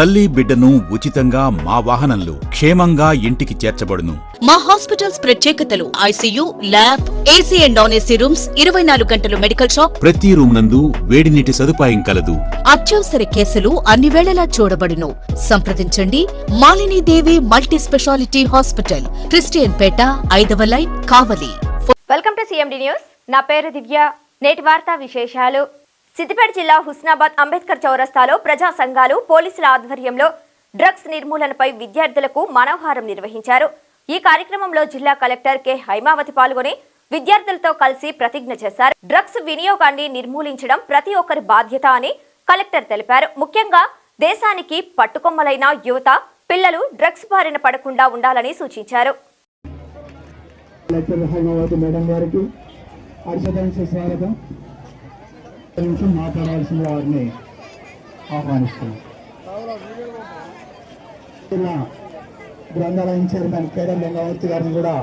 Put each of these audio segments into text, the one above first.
తల్లి బిడ్డను ఉచితంగా మా వాహనంలో క్షేమంగా ఇంటికి చేర్చబడును. మా హాస్పిటల్స్ ప్రత్యేకతలు ICU lab AC and non AC rooms ఇరవై నాలుగు గంటలు మెడికల్ షాప్. ప్రతి రూమ్ నందు వేడి నీటి సదుపాయం కలదు. అత్యవసర కేసులు అన్ని వేళలా చూడబడును. సంప్రదించండి Malinidevi multi speciality hospital Christian Peta ఐదవ line Kavali. Welcome to CMD news నా పేరు దివ్య. నేటి వార్తా విశేషాలు. సిద్దిపేట జిల్లా హుస్నాబాద్ అంబేద్కర్ చౌరస్తాలో ప్రజా సంఘాలు పోలీసుల ఆధ్వర్యంలో డ్రగ్స్ నిర్మూలనపై విద్యార్థులకు మనోహారం నిర్వహించారు. ఈ కార్యక్రమంలో జిల్లా కలెక్టర్ కె. హైమావతి పాల్గొని విద్యార్థులతో కలిసి ప్రతిజ్ఞ చేశారు. డ్రగ్స్ వినియోగాన్ని నిర్మూలించడం ప్రతి ఒక్కరి బాధ్యత అని కలెక్టర్ తెలిపారు. ముఖ్యంగా దేశానికి పట్టుకొమ్మలైన యువత పిల్లలు డ్రగ్స్ బారిన పడకుండా ఉండాలని సూచించారు. కలెక్టర్ హైమావతి మేడం గారికి స్వాగతం. ఒక నిమిషం మాట్లాడాల్సిన వారిని ఆహ్వానిస్తున్నాం. జిల్లా గ్రంథాలయం చైర్మన్ కేడర్ లింగమూర్తి గారిని కూడా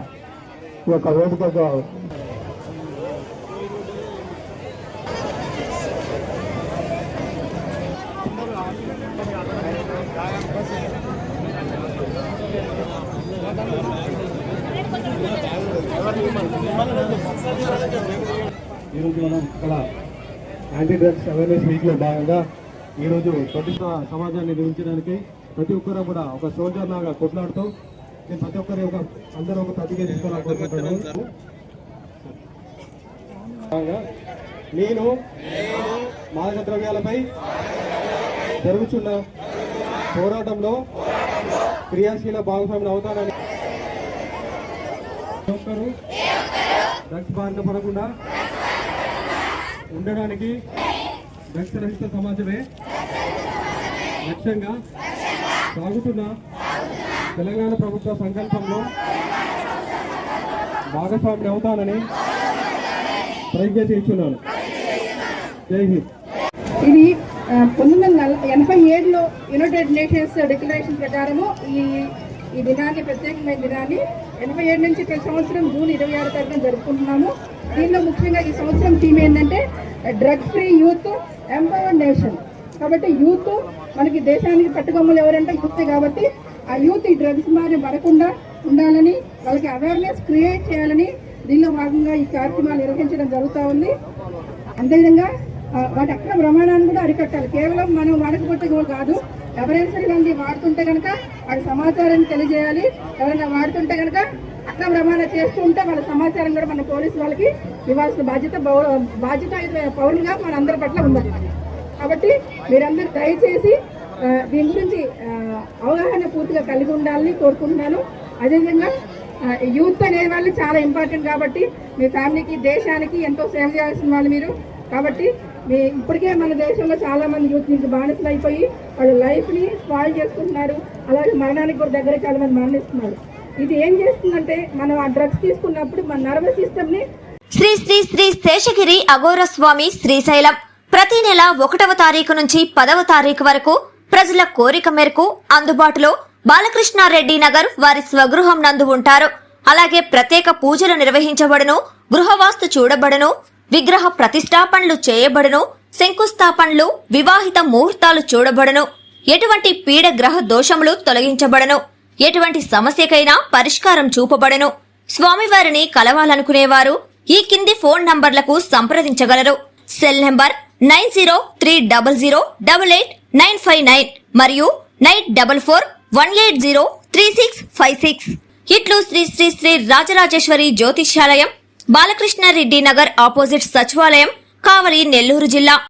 ఈ యొక్క వేదికకు ఈరోజు మనం ఇక్కడ యాంటీ డ్రగ్స్ అవేర్నెస్ వీక్లో భాగంగా ఈరోజు ప్రతిష్ట సమాజాన్ని నిర్మించడానికి ప్రతి ఒక్కరూ కూడా ఒక సోల్జర్ లాగా కొట్లాడుతూ నేను ప్రతి ఒక్కరి ఒక అందరూ ఒక ప్రతిగా తీసుకోవాలనుకుంటున్నాను నేను మాదక ద్రవ్యాలపై జరుగుతున్న పోరాటంలో క్రియాశీల భాగస్వామిని అవుతానని ప్రతి డ్రగ్స్ బారిన పడకుండా ఉండడానికి డ్రగ్స్ రహిత సమాజమే లక్ష్యంగా సాగుతున్న తెలంగాణ ప్రభుత్వ సంకల్పంలో భాగస్వామిని అవుతానని ప్రజ్ఞ చేస్తున్నాను. జై హింద్. ఇది పంతొమ్మిది వందల ఎనభై ఏడులో యునైటెడ్ నేషన్స్ డిక్లరేషన్ ప్రకారము ఈ ఈ దినాన్ని ప్రత్యేకమైన దినాన్ని ఎనభై ఏడు నుంచి ప్రతి సంవత్సరం జూన్ ఇరవై ఆరు తారీఖున జరుపుకుంటున్నాము. దీనిలో ముఖ్యంగా ఈ సంవత్సరం థీమ్ ఏంటంటే drug free youth empowered nation. కాబట్టి యూత్ మనకి దేశానికి పట్టుకొమ్మలు ఎవరంటే యూత్ కాబట్టి ఆ యూత్ ఈ డ్రగ్స్ మారి పడకుండా ఉండాలని వాళ్ళకి అవేర్నెస్ క్రియేట్ చేయాలని దీనిలో భాగంగా ఈ కార్యక్రమాలు నిర్వహించడం జరుగుతూ ఉంది. అంతేవిధంగా వాటి అక్కడ ప్రమాణాన్ని కూడా అరికట్టాలి. కేవలం మనం వాడకపోతే కూడా కాదు. ఎవరైనా సరే వాళ్ళని వాడుతుంటే కనుక వాళ్ళ సమాచారాన్ని తెలియజేయాలి. ఎవరైనా వాడుతుంటే కనుక అక్రమ రవాణా చేస్తూ ఉంటే వాళ్ళ సమాచారం కూడా మన పోలీసు వాళ్ళకి ఇవ్వాల్సిన బాధ్యత బాధ్యత పౌరులుగా మన అందరి పట్ల ఉండాలి కాబట్టి మీరందరూ దయచేసి దీని గురించి అవగాహన పూర్తిగా కలిగి ఉండాలని కోరుకుంటున్నాను. అదేవిధంగా యూత్ అనే వాళ్ళు చాలా ఇంపార్టెంట్ కాబట్టి మీ ఫ్యామిలీకి దేశానికి ఎంతో సేవ చేయాల్సిన వాళ్ళు మీరు. కాబట్టి మీ ఇప్పటికే మన దేశంలో చాలా మంది యూత్ నుంచి బానిసలు అయిపోయి వాళ్ళ లైఫ్ని స్పాయిల్ చేసుకుంటున్నారు. అలాగే మరణానికి కూడా దగ్గర చాలా మంది మరణిస్తున్నారు. ఇది ఏం చేస్తుందంటే మనం ఆ డ్రగ్స్ తీసుకున్నప్పుడు మన నర్వస్ సిస్టమ్ని శ్రీ శ్రీ శ్రీ శేషగిరి అఘోర స్వామి శ్రీశైలం. ప్రతి నెల ఒకటవ తారీఖు నుంచి పదవ తారీఖు వరకు ప్రజల కోరిక మేరకు అందుబాటులో బాలకృష్ణారెడ్డి నగర్ వారి స్వగృహం నందు ఉంటారు. అలాగే ప్రత్యేక పూజలు నిర్వహించబడును గృహవాస్తు చూడబడును విగ్రహ ప్రతిష్టాపనలు చేయబడును శంకుస్థాపనలు వివాహిత ముహూర్తాలు చూడబడును. ఎటువంటి పీడ గ్రహ దోషములు తొలగించబడను. ఎటువంటి సమస్యకైనా పరిష్కారం చూపబడను. స్వామివారిని కలవాలనుకునేవారు ఈ కింది ఫోన్ నంబర్లకు సంప్రదించగలరు. Cell number nine zero three double zero double eight nine five nine మరియు nine double four one eight zero three six five six. ఇట్లు శ్రీ శ్రీ శ్రీ రాజరాజేశ్వరి జ్యోతిష్యాలయం బాలకృష్ణారెడ్డి నగర్ ఆపోజిట్ సచివాలయం కావలి నెల్లూరు జిల్లా.